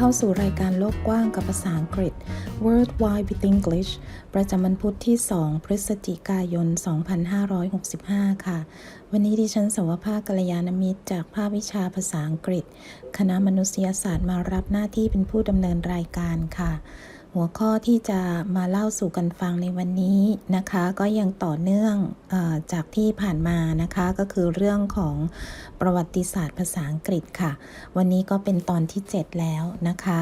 เข้าสู่รายการโลกกว้างกับภาษาอังกฤษ World Wide with English ประจำวันพุธที่ 2 พฤศจิกายน 2565 ค่ะ วันนี้ดิฉันสวภาคกัลยาณมิตรจากภาควิชาภาษาอังกฤษ คณะมนุษยศาสตร์มารับหน้าที่เป็นผู้ดำเนินรายการค่ะ หัวข้อที่จะมาเล่าสู่กันฟังในวันนี้นะคะ ก็ยังต่อเนื่องอจากที่ผ่านมานะคะ ก็คือเรื่องของประวัติศาสตร์ภาษาอังกฤษค่ะ วันนี้ก็เป็นตอนที่ 7 แล้วนะคะ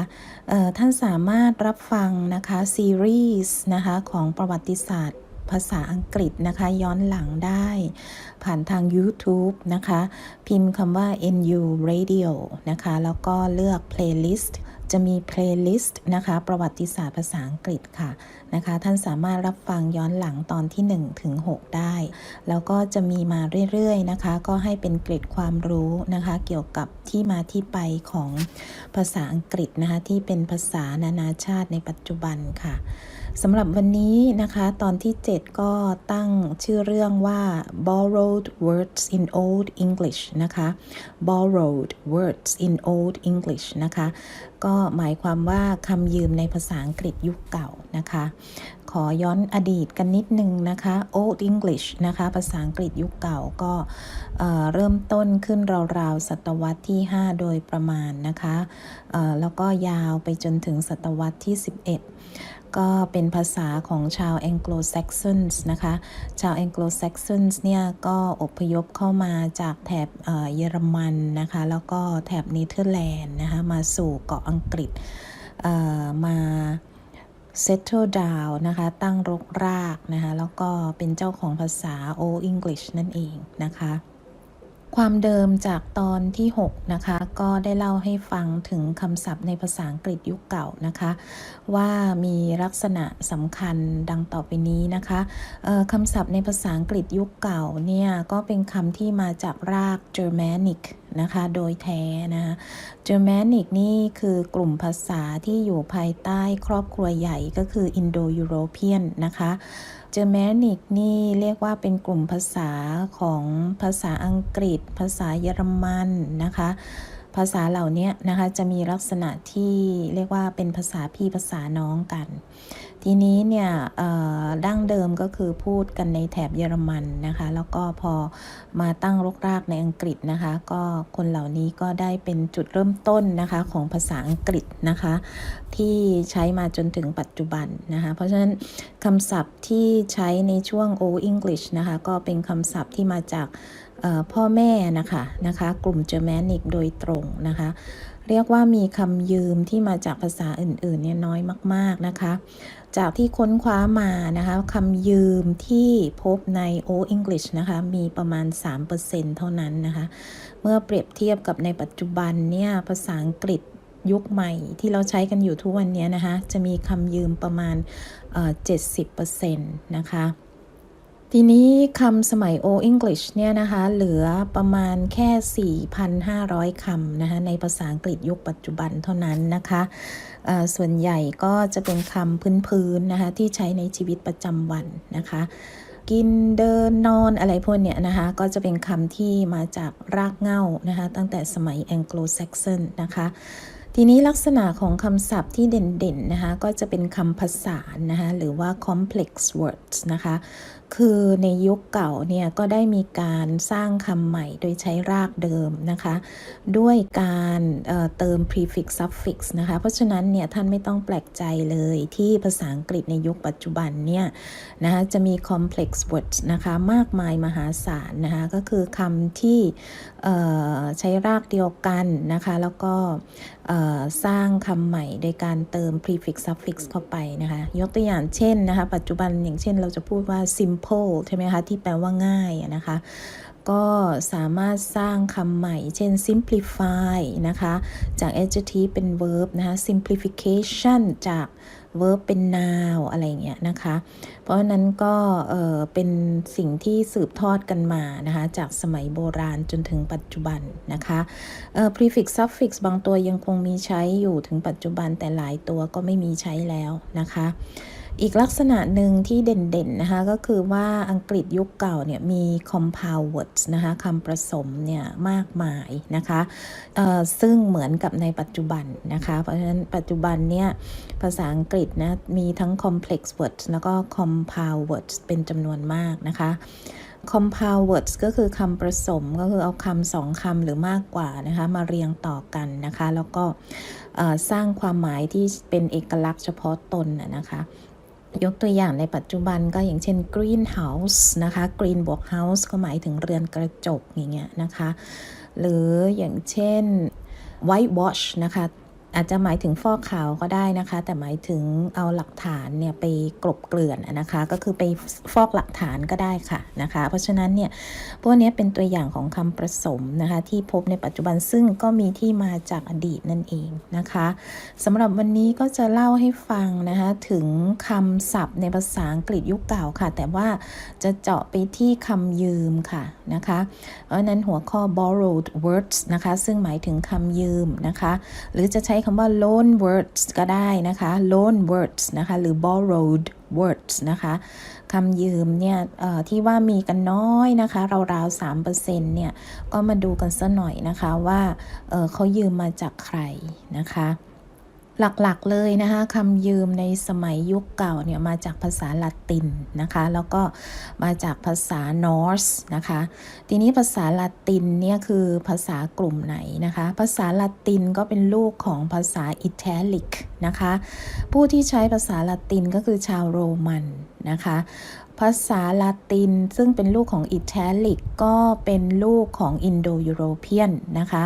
ท่านสามารถรับฟังนะคะซีรีส์นะคะของประวัติศาสตร์ภาษาอังกฤษนะคะย้อนหลังได้ ผ่านทาง YouTube นะคะ พิมพ์คำว่า NU Radio นะคะ แล้วก็เลือก playlist จะมีเพลย์ลิสต์นะคะ ประวัติศาสตร์ภาษาอังกฤษค่ะนะคะ ท่านสามารถรับฟังย้อนหลังตอนที่ 1 ถึง 6 ได้ แล้วก็จะมีมาเรื่อยๆนะคะ ก็ให้เป็นเกร็ดความรู้นะคะ เกี่ยวกับที่มาที่ไปของภาษาอังกฤษนะคะ ที่เป็นภาษานานาชาติในปัจจุบันค่ะ สำหรับวันนี้นะคะตอนที่ 7 ก็ตั้งชื่อเรื่องว่า borrowed words in old English นะคะ borrowed words in old English นะคะ ก็หมายความว่าคำยืมในภาษาอังกฤษยุคเก่านะคะ ขอย้อนอดีตกันนิดนึงนะคะ old English นะคะ ภาษาอังกฤษยุคเก่าก็เอ่อเริ่มต้นขึ้นราวๆศตวรรษที่ 5 โดยประมาณนะคะแล้วก็ยาวไปจนถึงศตวรรษที่ 11 ก็เป็นภาษาของชาว Anglo-Saxons นส์นะคะ ชาว Anglo-Saxons เนี่ยก็อพยพเข้ามาจากแถบเยอรมันนะคะ แล้วก็แถบเนเธอร์แลนด์นะคะ มาสู่เกาะอังกฤษมา settle down นะคะ ตั้งรกรากนะคะ แล้วก็เป็นเจ้าของภาษา Old English นั่นเองนะคะ ความเดิมจากตอนที่ 6 นะคะ ก็ได้เล่าให้ฟังถึงคำศัพท์ในภาษาอังกฤษยุคเก่านะคะ ว่ามีลักษณะสำคัญดังต่อไปนี้นะคะคำศัพท์ในภาษาอังกฤษยุคเก่าเนี่ยก็เป็นคำที่มาจากราก Germanic นะคะ โดยแท้นะคะ Germanic นี่คือกลุ่มภาษาที่อยู่ภายใต้ครอบครัวใหญ่ก็คือ Indo-European นะคะ Germanic นี่เรียกว่าเป็นกลุ่มภาษาของภาษาอังกฤษ ภาษาเยอรมันนะคะ ภาษาเหล่านี้นะคะจะมีลักษณะที่เรียกว่าเป็นภาษาพี่ภาษาน้องกัน ทีนี้เนี่ยดั้งเดิมก็คือพูดกันในแถบเยอรมันนะคะ แล้วก็พอมาตั้งรกรากในอังกฤษนะคะ ก็คนเหล่านี้ก็ได้เป็นจุดเริ่มต้นนะคะของภาษาอังกฤษนะคะ ที่ใช้มาจนถึงปัจจุบันนะคะ เพราะฉะนั้นคำศัพท์ที่ใช้ในช่วง Old English นะคะ ก็เป็นคำศัพท์ที่มาจากพ่อแม่นะคะนะคะกลุ่ม Germanic โดยตรงนะคะ เรียกว่ามีคำยืมที่มาจากภาษาอื่นๆเนี่ยน้อยมาก ๆนะคะ จากที่ค้นคว้ามานะคะคำยืมที่พบใน Old English นะคะมีประมาณ 3%เท่านั้นนะคะ เมื่อเปรียบเทียบกับในปัจจุบันเนี่ยภาษาอังกฤษยุคใหม่ที่เราใช้กันอยู่ทุกวันนี้นะคะ จะมีคำยืมประมาณเอ่อ70%นะคะ ทีนี้คำสมัย Old English เนี่ยนะคะ เหลือประมาณแค่ 4,500 คำนะคะ ในภาษาอังกฤษยุคปัจจุบันเท่านั้นนะคะส่วนใหญ่ก็จะเป็นคำพื้นๆนะคะ ที่ใช้ในชีวิตประจำวันนะคะ กินเดินนอนอะไรพวกเนี้ยนะคะ ก็จะเป็นคำที่มาจากรากเง้านะคะ ตั้งแต่สมัย Anglo-Saxon นะคะทีนี้ลักษณะของคำศัพท์ที่เด่นๆนะคะ ก็จะเป็นคำผสานะคะ หรือว่า complex words นะคะ คือในยุคเก่าเนี่ยก็ได้มีการสร้างคำใหม่โดยใช้รากเดิมนะคะ ด้วยการเเติม prefix suffix นะคะ เพราะฉะนั้นเนี่ยท่านไม่ต้องแปลกใจเลยที่ภาษาอังกฤษในยุคปัจจุบันเนี่ยนะคะจะมี complex words นะคะมากมายมหาศาลนะคะก็คือคำที่ใช้รากเดียวกันนะคะ แล้วก็สร้างคำใหม่โดยการเติม prefix suffix เข้าไปนะคะ ยกตัวอย่างเช่นนะคะ ปัจจุบันอย่างเช่นเราจะพูดว่า simple ใช่ไหมคะที่แปลว่าง่ายนะคะ ก็สามารถสร้างคำใหม่ เช่น simplify นะคะ จาก adjective เป็น verb นะคะ simplification จาก verb เป็น noun อะไรเงี้ยนะคะ เพราะนั้นก็เออเป็นสิ่งที่สืบทอดกันมานะคะ จากสมัยโบราณจนถึงปัจจุบันนะคะเออ prefix suffix บางตัวยังคงมีใช้อยู่ถึงปัจจุบันแต่หลายตัวก็ไม่มีใช้แล้วนะคะ อีกลักษณะหนึ่งที่เด่นๆนะคะก็คือว่าอังกฤษยุคเก่าเนี่ยมี compound words นะคะคำประสมเนี่ยมากมายนะคะซึ่งเหมือนกับในปัจจุบันนะคะ เพราะฉะนั้นปัจจุบันเนี่ยภาษาอังกฤษนะมีทั้ง complex words แล้วก็ compound words เป็นจำนวนมากนะคะ compound words ก็คือคำประสมก็คือเอาคำสองคำหรือมากกว่านะคะมาเรียงต่อกันนะคะ แล้วก็สร้างความหมายที่เป็นเอกลักษณ์เฉพาะตนนะคะ ยกตัวอย่างในปัจจุบันก็อย่างเช่น greenhouse นะคะ green บวก house ก็หมายถึงเรือนกระจกอย่างเงี้ยนะคะ หรืออย่างเช่น whitewash นะคะ อาจจะหมายถึงฟอกขาวก็ได้นะคะ แต่หมายถึงเอาหลักฐานเนี่ยไปกลบเกลื่อนนะคะ ก็คือไปฟอกหลักฐานก็ได้ค่ะนะคะ เพราะฉะนั้นเนี่ยพวกนี้เป็นตัวอย่างของคำประสมนะคะ ที่พบในปัจจุบันซึ่งก็มีที่มาจากอดีตนั่นเองนะคะสำหรับวันนี้ก็จะเล่าให้ฟังนะคะถึงคำศัพท์ในภาษาอังกฤษยุคเก่าค่ะ แต่ว่าจะเจาะไปที่คำยืมค่ะนะคะเพราะฉะนั้นหัวข้อ borrowed words นะคะ ซึ่งหมายถึงคำยืมนะคะ หรือจะใช้คำว่า loan words ก็ได้นะคะ loan words นะคะ หรือ borrowed words นะคะคำยืมเนี่ยที่ว่ามีกันน้อยนะคะราวๆ3%เปอร์เซ็นต์เนี่ย ก็มาดูกันสักหน่อยนะคะว่าเเขายืมมาจากใครนะคะ หลักๆเลยนะคะคำยืมในสมัยยุคเก่าเนี่ยมาจากภาษาละตินนะคะแล้วก็มาจากภาษานอร์สนะคะทีนี้ภาษาละตินเนี่ยคือภาษากลุ่มไหนนะคะภาษาละตินก็เป็นลูกของภาษาอิตาลิกนะคะผู้ที่ใช้ภาษาละตินก็คือชาวโรมันนะคะภาษาละตินซึ่งเป็นลูกของอิตาลิกก็เป็นลูกของอินโดยูโรเปียนนะคะ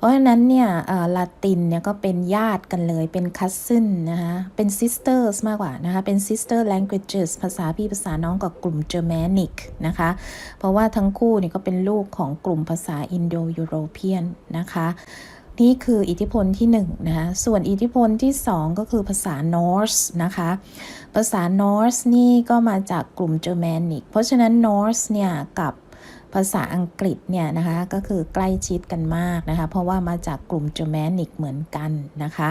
เพราะฉะนั้นเนี่ยละตินเนี่ยก็เป็นญาติกันเลยเป็นคัสซินนะคะเป็น sisters มากกว่านะคะเป็น sister languages ภาษาพี่ภาษาน้องกับกลุ่ม Germanic นะคะ เพราะว่าทั้งคู่เนี่ยก็เป็นลูกของกลุ่มภาษาอินโดยูโรเปียนนะคะนี่คืออิทธิพลที่1นนะคะส่วนอิทธิพลที่ 2 ก็คือภาษานอร์สนะคะ ภาษานอร์สนี่ก็มาจากกลุ่มเจอร์แมนิก เพราะฉะนั้นนอร์สเนี่ยกับ ภาษาอังกฤษเนี่ยนะคะก็คือใกล้ชิดกันมากนะคะ เพราะว่ามาจากกลุ่มเจอแมนิกเหมือนกันนะคะ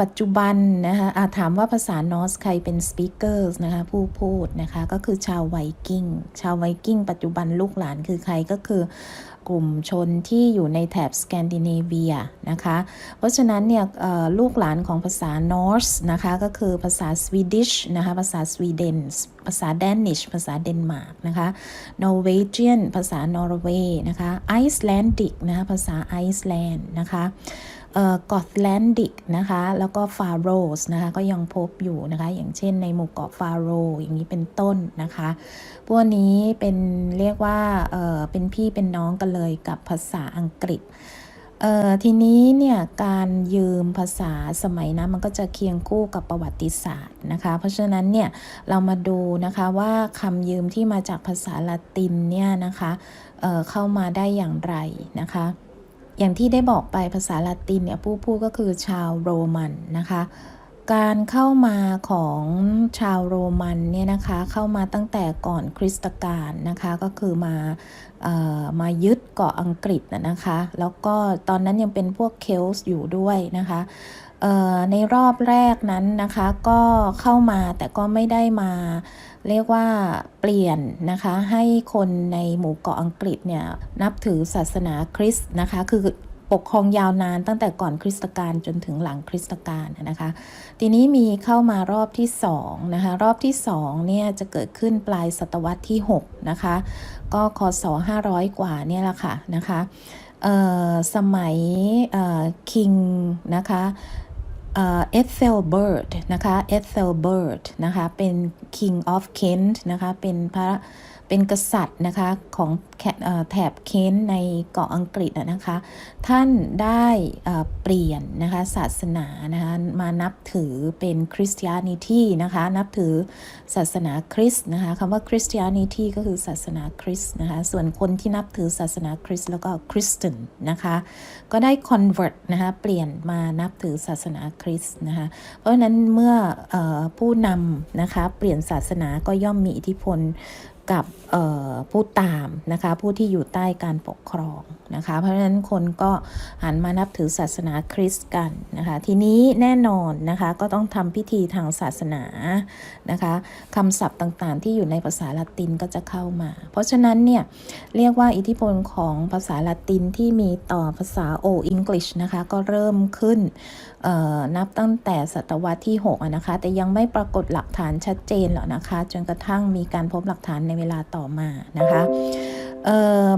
ปัจจุบันนะคะอาถามว่าภาษานอสใครเป็นสปีกเกอร์นะคะผู้พูดนะคะก็คือชาวไวกิ้งชาวไวกิ้งปัจจุบันลูกหลานคือใครก็คือ กลุ่มชนที่อยู่ในแถบสแกนดิเนเวียนะคะ เพราะฉะนั้นเนี่ยลูกหลานของภาษานอร์สนะคะก็คือภาษาสวีดิชนะคะภาษาสวีเดนภาษาแดนิชภาษาเดนมาร์กนะคะนอร์เวเจียนภาษานอร์เวย์นะคะไอซ์แลนดิกนะคะภาษาไอซ์แลนด์นะคะ กอธแลนดิกนะคะ แล้วก็ฟาโรสนะคะ ก็ยังพบอยู่นะคะ อย่างเช่นในหมู่เกาะฟาโรอย่างนี้เป็นต้นนะคะ พวกนี้เป็นเรียกว่าเเป็นพี่เป็นน้องกันเลยกับภาษาอังกฤษทีนี้เนี่ยการยืมภาษาสมัยนะมันก็จะเคียงคู่กับประวัติศาสตร์นะคะ เพราะฉะนั้นเนี่ยเรามาดูนะคะว่าคำยืมที่มาจากภาษาละตินเนี่ยนะคะเเข้ามาได้อย่างไรนะคะ อย่างที่ได้บอกไปภาษาละตินเนี่ยผู้พูดก็คือชาวโรมันนะคะ การเข้ามาของชาวโรมันเนี่ยนะคะเข้ามาตั้งแต่ก่อนคริสตกาลนะคะก็คือมามายึดเกาะอังกฤษนะคะ แล้วก็ตอนนั้นยังเป็นพวกเคลส์อยู่ด้วยนะคะในรอบแรกนั้นนะคะก็เข้ามาแต่ก็ไม่ได้มา เรียกว่าเปลี่ยนนะคะให้คนในหมู่เกาะอังกฤษเนี่ยนับถือศาสนาคริสต์นะคะ คือปกครองยาวนานตั้งแต่ก่อนคริสตกาลจนถึงหลังคริสตกาลนะคะ ทีนี้มีเข้ามารอบที่2นะคะ รอบที่2เนี่ยจะเกิดขึ้นปลายศตวรรษที่6นะคะ ก็คศ500 กว่าเนี่ยแหละค่ะนะคะสมัยคิงนะคะ เอฟเฟลเบิร์ดนะคะเอฟเฟลเบิร์ดนะคะเป็น King of Kent นะคะเป็นพระเป็นกษัตริย์นะคะของแถบเคนในเกาะอังกฤษนะคะ ท่านได้เปลี่ยนนะคะศาสนานะคะมานับถือเป็นคริสเตียนิตี้นะคะนับถือศาสนาคริสต์นะคะคำว่าคริสเตียนิตี้ก็คือศาสนาคริสต์นะคะส่วนคนที่นับถือศาสนาคริสต์แล้วก็คริสเตียนนะคะก็ได้ convert นะคะเปลี่ยนมานับถือศาสนาคริสต์นะคะเพราะฉะนั้นเมื่ออผู้นำนะคะเปลี่ยนศาสนาก็ย่อมมีอิทธิพล กับผู้ตามนะคะผู้ที่อยู่ใต้การปกครองนะคะเพราะฉะนั้นคนก็หันมานับถือศาสนาคริสต์กันนะคะทีนี้แน่นอนนะคะก็ต้องทำพิธีทางศาสนานะคะคำศัพท์ต่างๆ ที่อยู่ในภาษาละตินก็จะเข้ามา เพราะฉะนั้นเนี่ยเรียกว่าอิทธิพลของภาษาละตินที่มีต่อภาษาโอ English นะคะก็เริ่มขึ้นนับตั้งแต่ศตวรรษที่6นะคะแต่ยังไม่ปรากฏหลักฐานชัดเจนหรอกนะคะจนกระทั่งมีการพบหลักฐานในเวลาต่อมานะคะ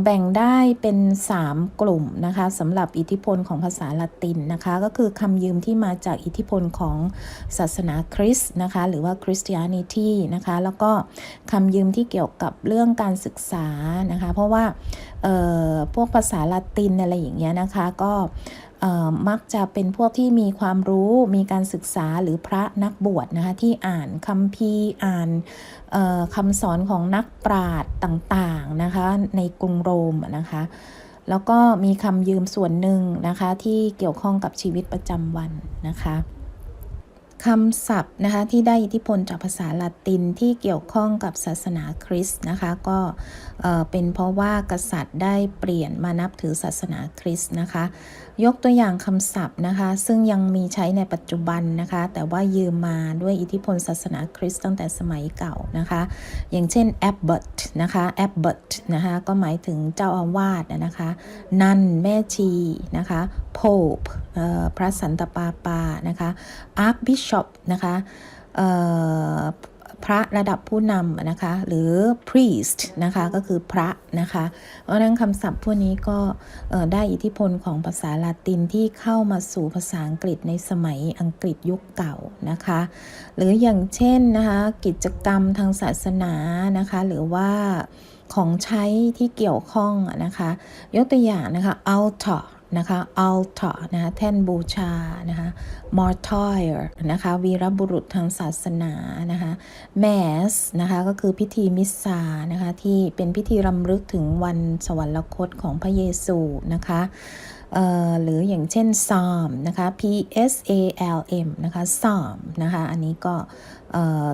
แบ่งได้เป็น 3 กลุ่มนะคะสำหรับอิทธิพลของภาษาละตินนะคะ ก็คือคำยืมที่มาจากอิทธิพลของศาสนาคริสต์นะคะ หรือว่าคริสเตียนิตี้นะคะ แล้วก็คำยืมที่เกี่ยวกับเรื่องการศึกษานะคะ เพราะว่าพวกภาษาละตินอะไรอย่างเงี้ยนะคะ ก็มักจะเป็นพวกที่มีความรู้มีการศึกษาหรือพระนักบวชนะคะที่อ่านคัมภีร์อ่านคำสอนของนักปราชญ์ต่างๆนะคะในกรุงโรมนะคะแล้วก็มีคำยืมส่วนหนึ่งนะคะที่เกี่ยวข้องกับชีวิตประจำวันนะคะ คำศัพท์นะคะที่ได้อิทธิพลจากภาษาละตินที่เกี่ยวข้องกับศาสนาคริสต์นะคะก็เอ่อเป็นเพราะว่ากษัตริย์ได้เปลี่ยนมานับถือศาสนาคริสต์นะคะ ยกตัวอย่างคำศัพท์นะคะ ซึ่งยังมีใช้ในปัจจุบันนะคะ แต่ว่ายืมมาด้วยอิทธิพลศาสนาคริสต์ตั้งแต่สมัยเก่านะคะ อย่างเช่น abbot นะคะ abbot นะคะ ก็หมายถึงเจ้าอาวาสนะคะ นันแม่ชีนะคะ pope พระสันตะปาปานะคะ archbishop นะคะ พระระดับผู้นำนะคะ หรือ priest นะคะ ก็คือพระนะคะ เพราะนั้นคำศัพท์พวกนี้ก็ได้อิทธิพลของภาษาลาตินที่เข้ามาสู่ภาษาอังกฤษในสมัยอังกฤษยุคเก่านะคะ หรืออย่างเช่นนะคะกิจกรรมทางศาสนานะคะ หรือว่าของใช้ที่เกี่ยวข้องนะคะ ยกตัวอย่างนะคะ altar นะคะ altar นะคะแท่นบูชา นะคะ martyr นะคะ วีรบุรุษทางศาสนานะคะ mass นะคะก็คือพิธีมิสซานะคะที่เป็นพิธีรำลึกถึงวันสวรรคตของพระเยซูนะคะ หรืออย่างเช่น psalm นะคะ p s a l m นะคะ psalm นะคะ อันนี้ก็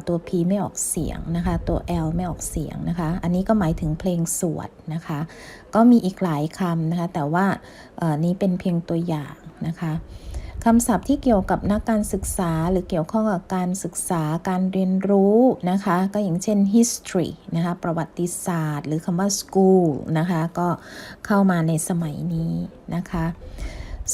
ตัว p ไม่ออกเสียงนะคะ ตัว l ไม่ออกเสียงนะคะ อันนี้ก็หมายถึงเพลงสวดนะคะ ก็มีอีกหลายคำนะคะ แต่ว่านี้เป็นเพียงตัวอย่างนะคะ คำศัพท์ที่เกี่ยวกับนักการศึกษา หรือเกี่ยวข้องกับการศึกษาการเรียนรู้นะคะ ก็อย่างเช่น history นะคะประวัติศาสตร์ หรือคำว่า school นะคะ ก็เข้ามาในสมัยนี้นะคะ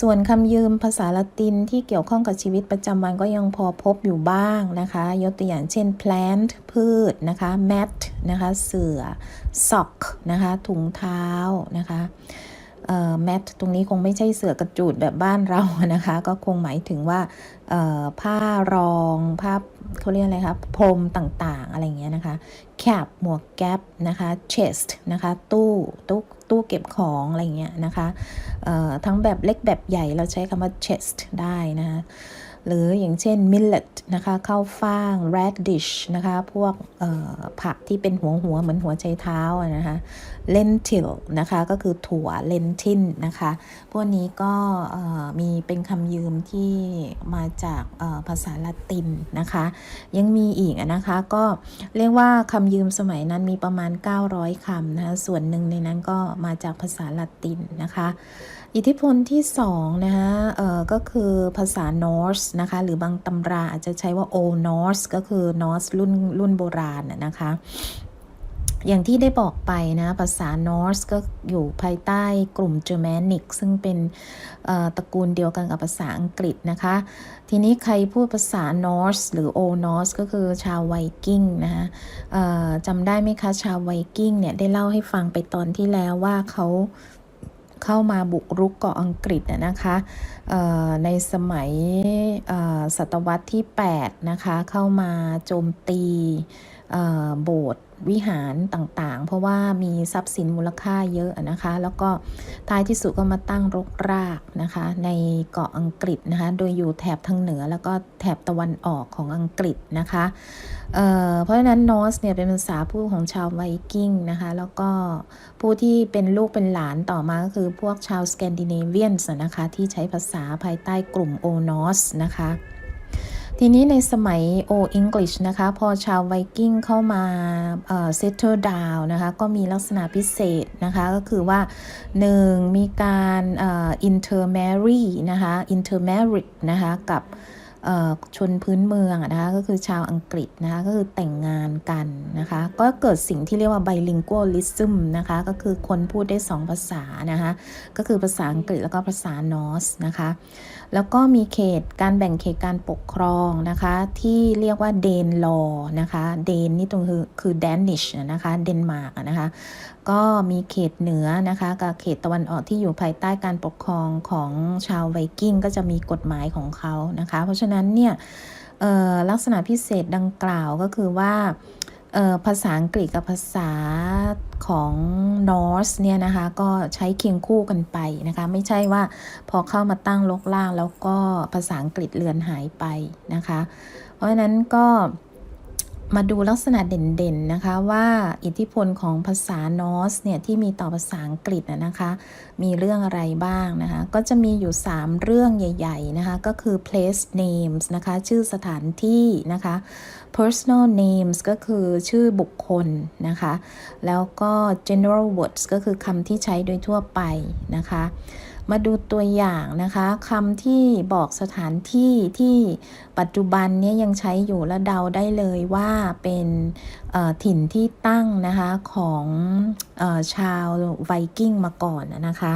ส่วนคำยืมภาษาละตินที่เกี่ยวข้องกับชีวิตประจำวันก็ยังพอพบอยู่บ้างนะคะ ยกตัวอย่างเช่น plant พืชนะคะ mat นะคะ เสือ sock นะคะ ถุงเท้านะคะ เอ่อ mat ตรงนี้คงไม่ใช่เสือกระจูดแบบบ้านเรานะคะ ก็คงหมายถึงว่าผ้ารองผ้าเขาเรียกอะไรคะพรมต่างๆ อะไรเงี้ยนะคะ cap หมวกแก๊ปนะคะ chest นะคะตู้ตู้ตู้เก็บของอะไรเงี้ยนะคะทั้งแบบเล็กแบบใหญ่เราใช้คำว่า chest ได้นะคะหรืออย่างเช่น millet นะคะข้าวฟ่าง radish นะคะ พวกผักที่เป็นหัวหัวเหมือนหัวใจเท้านะคะ lentil นะคะก็คือถั่ว lentil นะคะพวกนี้ก็มีเป็นคำยืมที่มาจากภาษาละตินนะคะ ยังมีอีกนะคะก็เรียกว่าคำยืมสมัยนั้นมีประมาณ 900คำนะคะส่วนหนึ่งในนั้นก็มาจากภาษาละตินนะคะอิทธิพลที่สองนะคะเอ่อก็คือภาษานอร์สนะคะหรือบางตำราอาจจะใช้ว่า Old Norse ก็คือนอร์สรุ่นรุ่นโบราณนะคะ อย่างที่ได้บอกไปนะภาษานอร์สก็อยู่ภายใต้กลุ่มเจอร์แมนิกซึ่งเป็นตระกูลเดียวกันกับภาษาอังกฤษนะคะ ทีนี้ใครพูดภาษานอร์สหรือโอนอสก็คือชาวไวกิ้งนะคะจำได้ไหมคะชาวไวกิ้งเนี่ยได้เล่าให้ฟังไปตอนที่แล้วว่าเขาเข้ามาบุกรุกเกาะอังกฤษน่ะนะคะในสมัยศตวรรษที่ 8 นะคะ เข้ามาโจมตี โบสถ์วิหารต่างๆ เพราะว่ามีทรัพย์สินมูลค่าเยอะนะคะ แล้วก็ท้ายที่สุดก็มาตั้งรกรากนะคะ ในเกาะอังกฤษนะคะ โดยอยู่แถบทางเหนือแล้วก็แถบตะวันออกของอังกฤษนะคะเเพราะฉะนั้นนอสเนี่ยเป็นภาษาพูดของชาวไวกิ้งนะคะ แล้วก็ผู้ที่เป็นลูกเป็นหลานต่อมาก็คือพวกชาวสแกนดิเนเวียนส์นะคะที่ใช้ภาษาภายใต้กลุ่มโอนอสนะคะ ทีนี้ในสมัย Old English นะคะ พอชาวไวกิ้งเข้ามาเอ่อ settle down นะคะ ก็มีลักษณะพิเศษนะคะ ก็คือว่า 1. มีการเอ่อ intermarry นะคะ intermarried นะคะกับเอ่อชนพื้นเมืองนะคะก็คือชาวอังกฤษนะคะก็คือแต่งงานกันนะคะก็เกิดสิ่งที่เรียกว่า bilingualism นะคะก็คือคนพูดได้ 2 ภาษานะคะก็คือภาษาอังกฤษแล้วก็ภาษานอร์สนะคะ แล้วก็มีเขตการแบ่งเขตการปกครองนะคะ ที่เรียกว่าเดนลอนะคะเดนนี่ตรงคือคือแดนิชนะคะเดนมาร์กนะคะก็มีเขตเหนือนะคะกับเขตตะวันออกที่อยู่ภายใต้การปกครองของชาวไวกิ้งก็จะมีกฎหมายของเขานะคะ เพราะฉะนั้นเนี่ยลักษณะพิเศษดังกล่าวก็คือว่า ภาษาอังกฤษกับภาษาของนอร์สเนี่ยนะคะ ก็ใช้เคียงคู่กันไปนะคะ ไม่ใช่ว่าพอเข้ามาตั้งลกล่างแล้วก็ภาษาอังกฤษเลือนหายไปนะคะ เพราะฉะนั้นก็ มาดูลักษณะเด่นๆนะคะว่าอิทธิพลของภาษานอสเนี่ยที่มีต่อภาษาอังกฤษนะนะคะ มีเรื่องอะไรบ้างนะคะก็จะมีอยู่ 3 เรื่องใหญ่ๆนะคะก็คือ place names นะคะชื่อสถานที่นะคะ personal names ก็คือชื่อบุคคลนะคะ แล้วก็ general words ก็คือคำที่ใช้โดยทั่วไปนะคะ มาดูตัวอย่างนะคะคำที่บอกสถานที่ที่ปัจจุบันนี้ยังใช้อยู่และเดาได้เลยว่าเป็นถิ่นที่ตั้งนะคะของอชาวไวกิ้งมาก่อนนะคะ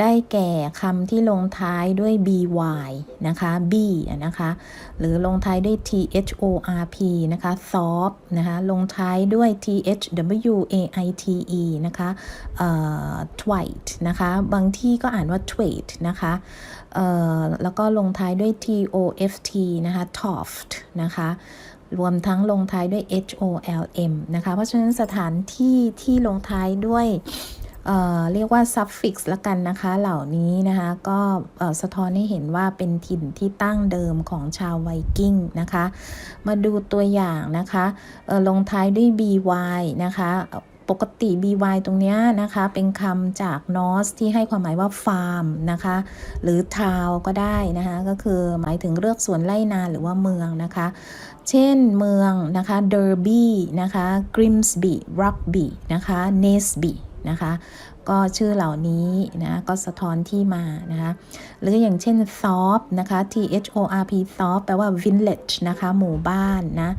ได้แก่คำที่ลงท้ายด้วย by นะคะ b นะคะ หรือลงท้ายด้วย thorp นะคะ thorp นะคะ ลงท้ายด้วย thwaite นะคะ twite นะคะ บางที่ก็อ่านว่า twate นะคะแล้วก็ลงท้ายด้วย toft นะคะ toft นะคะ รวมทั้งลงท้ายด้วย holm นะคะ เพราะฉะนั้นสถานที่ที่ลงท้ายด้วยเเรียกว่า suffix ละกันนะคะ เหล่านี้นะคะ ก็สะท้อนให้เห็นว่าเป็นถิ่นที่ตั้งเดิมของชาวไวกิ้งนะคะ มาดูตัวอย่างนะคะลงท้ายด้วย by นะคะปกติ by ตรงนี้นะคะ เป็นคำจากนอสที่ให้ความหมายว่าฟาร์มนะคะ หรือทาวก็ได้นะคะ ก็คือหมายถึงเลือกสวนไร่นาหรือว่าเมืองนะคะ เช่นเมืองนะคะเดอร์บี้นะคะกริมส์บีรักบีนะคะเนสบีนะคะก็ชื่อเหล่านี้นะก็สะท้อนที่มานะคะหรืออย่างเช่น Thorp นะคะ T H O R P Thorp แปลว่า village นะคะหมู่บ้านนะ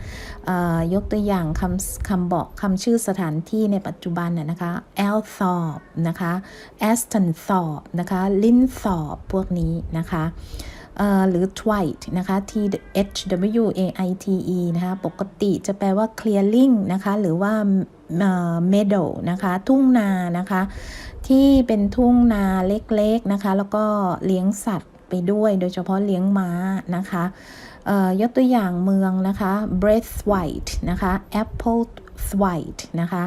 เอ่อยกตัวอย่างคำคำบอกคำชื่อสถานที่ในปัจจุบันน่ะนะคะ Althorp นะคะ Astonthorpe นะคะ Linthorpe พวกนี้นะคะ หรือ twite นะคะ T H W A I T E นะคะ ปกติจะแปลว่า clearing นะคะ หรือว่า meadow นะคะ ทุ่งนานะคะ ที่เป็นทุ่งนาเล็กๆนะคะ แล้วก็เลี้ยงสัตว์ไปด้วย โดยเฉพาะเลี้ยงม้านะคะยกตัวอย่างเมืองนะคะ Braithwaite นะคะ Applethwaite นะคะ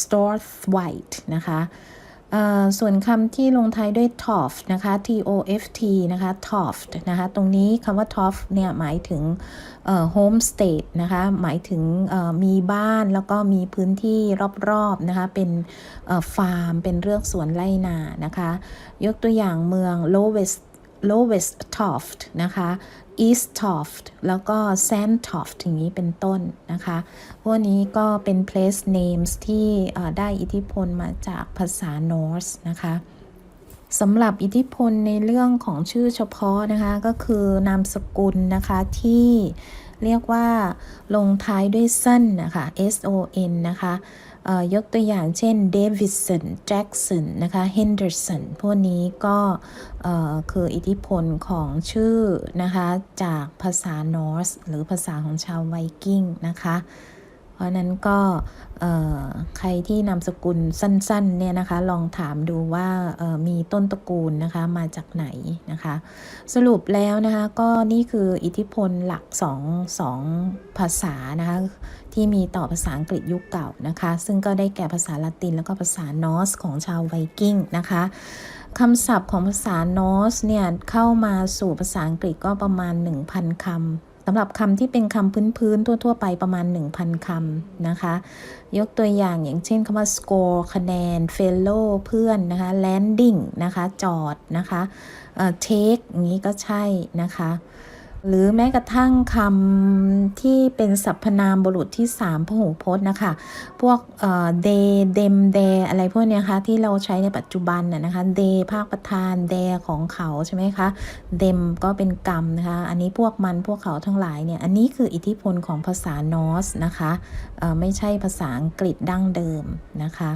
Storthwaite นะคะ ส่วนคำที่ลงท้ายด้วย toft นะคะ T O F T นะคะ toft นะคะ ตรงนี้คำว่า toft เนี่ยหมายถึง homestead นะคะ หมายถึงมีบ้านแล้วก็มีพื้นที่รอบๆนะคะ เป็นฟาร์ม เป็นเรื่อกสวนไร่นานะคะ ยกตัวอย่างเมือง lowest lowest toft นะคะ east toft แล้วก็ sand toft อย่างนี้เป็นต้นนะคะ พวกนี้ก็เป็น place names ที่ได้อิทธิพลมาจากภาษา Norse นะคะสำหรับอิทธิพลในเรื่องของชื่อเฉพาะนะคะ ก็คือนามสกุลนะคะที่เรียกว่าลงท้ายด้วย son นนะคะ S O N นะคะ ยกตัวอย่างเช่น Davidson Jackson นะคะ Henderson พวกนี้ก็คืออิทธิพลของชื่อนะคะจากภาษานอร์สหรือภาษาของชาวไวกิ้งนะคะเพราะนั้นก็ใครที่นามสกุลสั้นๆเนี่ยนะคะลองถามดูว่ามีต้นตระกูลนะคะมาจากไหนนะคะ สรุปแล้วนะคะก็นี่คืออิทธิพลหลัก2 2ภาษานะคะ ที่มีต่อภาษาอังกฤษยุคเก่านะคะ ซึ่งก็ได้แก่ภาษาละตินแล้วก็ภาษานอสของชาวไวกิ้งนะคะคำศัพท์ของภาษานอสเนี่ยเข้ามาสู่ภาษาอังกฤษก็ประมาณ 1,000 คำสำหรับคำที่เป็นคำพื้นๆ ทั่ว ๆ ไปประมาณ 1,000 คำนะคะ ยกตัวอย่างอย่างเช่นคำว่า score คะแนน fellow เพื่อนนะคะ landing นะคะ จอดนะคะ take อย่างนี้ก็ใช่นะคะ หรือแม้กระทั่งคำที่เป็นสรรพนามบุรุษที่3พหูพจน์นะคะ พวกเดเดมเดอะไรพวกเนี้ยคะที่เราใช้ในปัจจุบันน่ะนะคะเดภาคประธานเดของเขาใช่ไหมคะเดมก็เป็นกรรมนะคะ อันนี้พวกมันพวกเขาทั้งหลายเนี่ย อันนี้คืออิทธิพลของภาษานอสนะคะไม่ใช่ภาษาอังกฤษดั้งเดิมนะคะ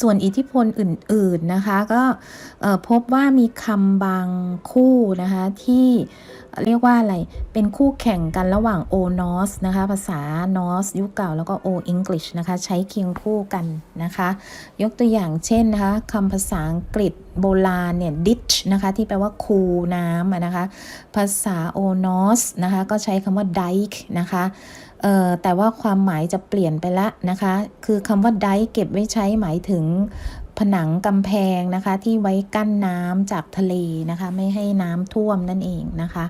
ส่วนอิทธิพลอื่นๆนะคะก็พบว่ามีคำบางคู่นะคะที่เรียกว่าอะไรเป็นคู่แข่งกันระหว่าง O Norse นะคะภาษา Norse ยุคเก่าแล้วก็ O English นะคะใช้เคียงคู่กันนะคะ ยกตัวอย่างเช่นนะคะคำภาษาอังกฤษโบราณเนี่ย ditch นะคะที่แปลว่าคูน้ำนะคะภาษา O Norse นะคะก็ใช้คำว่า dike นะคะ แต่ว่าความหมายจะเปลี่ยนไปละนะคะ คือคำว่า dike เก็บไว้ใช้หมายถึงผนังกำแพงนะคะที่ไว้กั้นน้ำจากทะเลนะคะ ไม่ให้น้ำท่วมนั่นเองนะคะ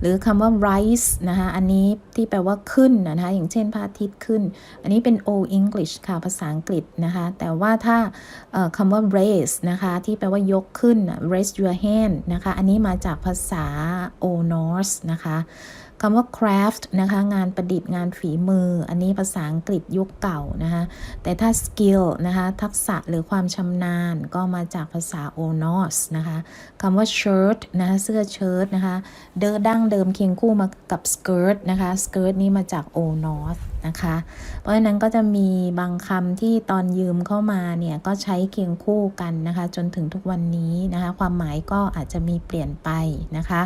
หรือคำว่า rise นะคะอันนี้ที่แปลว่าขึ้นนะคะ อย่างเช่นพระอาทิตย์ขึ้น อันนี้เป็น Old English ค่ะภาษาอังกฤษนะคะ แต่ว่าถ้าคำว่า raise นะคะที่แปลว่ายกขึ้น raise your hand นะคะ อันนี้มาจากภาษา Old Norse นะคะ คำว่า craft นะคะ งานประดิษฐ์งานฝีมือ อันนี้ภาษาอังกฤษยุคเก่านะคะ แต่ถ้า skill นะคะ ทักษะหรือความชำนาญก็มาจากภาษา onos นะคะคำว่า shirt นะคะเสื้อเชิ้ตนะคะ เดิมดั้งเดิมเคียงคู่มากับ skirt นะคะ skirt นี้มาจาก onos นะคะ เพราะฉะนั้นก็จะมีบางคำที่ตอนยืมเข้ามาเนี่ยก็ใช้เคียงคู่กันนะคะ จนถึงทุกวันนี้นะคะ ความหมายก็อาจจะมีเปลี่ยนไปนะคะ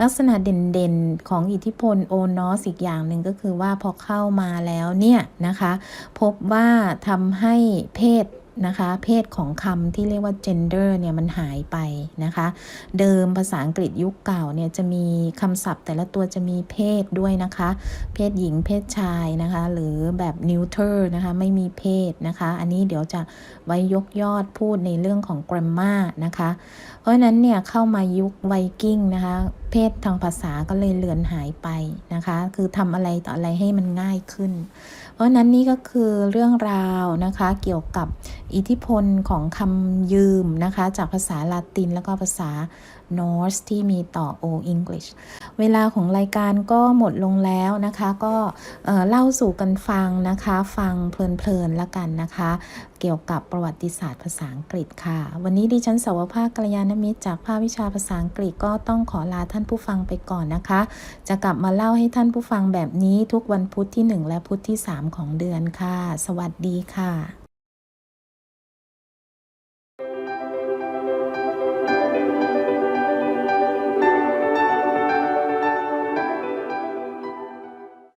ลักษณะเด่นๆของอิทธิพลโอนอสอีกอย่างหนึ่งก็คือว่าพอเข้ามาแล้วเนี่ยนะคะ พบว่าทำให้เพศ นะคะ เพศของคำที่เรียกว่า gender เนี่ยมันหายไปนะคะ เดิมภาษาอังกฤษยุคเก่าเนี่ยจะมีคำศัพท์ แต่ละตัวจะมีเพศด้วยนะคะ เพศหญิงเพศชายนะคะ หรือแบบ neuter นะคะ ไม่มีเพศนะคะ อันนี้เดี๋ยวจะไว้ยกยอดพูดในเรื่องของ grammar นะคะ เพราะฉะนั้นเนี่ยเข้ามายุคไวกิ้งนะคะ เพศทางภาษาก็เลยเลือนหายไปนะคะ คือทำอะไรต่ออะไรให้มันง่ายขึ้น เพราะนั้นนี่ก็คือเรื่องราวนะคะเกี่ยวกับอิทธิพลของคำยืมนะคะ จากภาษาลาตินแล้วก็ภาษานอร์สที่มีต่อ Old English เวลาของรายการก็หมดลงแล้วนะคะ ก็เอ่อเล่าสู่กันฟังนะคะ ฟังเพลินๆแล้วกันนะคะ เกี่ยวกับประวัติศาสตร์ภาษาอังกฤษค่ะ วันนี้ดิฉันสาวภาคกัลยาณมิตรจากภาควิชาภาษาอังกฤษก็ต้องขอลาท่านผู้ฟังไปก่อนนะคะ จะกลับมาเล่าให้ท่านผู้ฟังแบบนี้ทุกวันพุธที่ 1 และพุธที่ 3 ของเดือนค่ะ สวัสดีค่ะ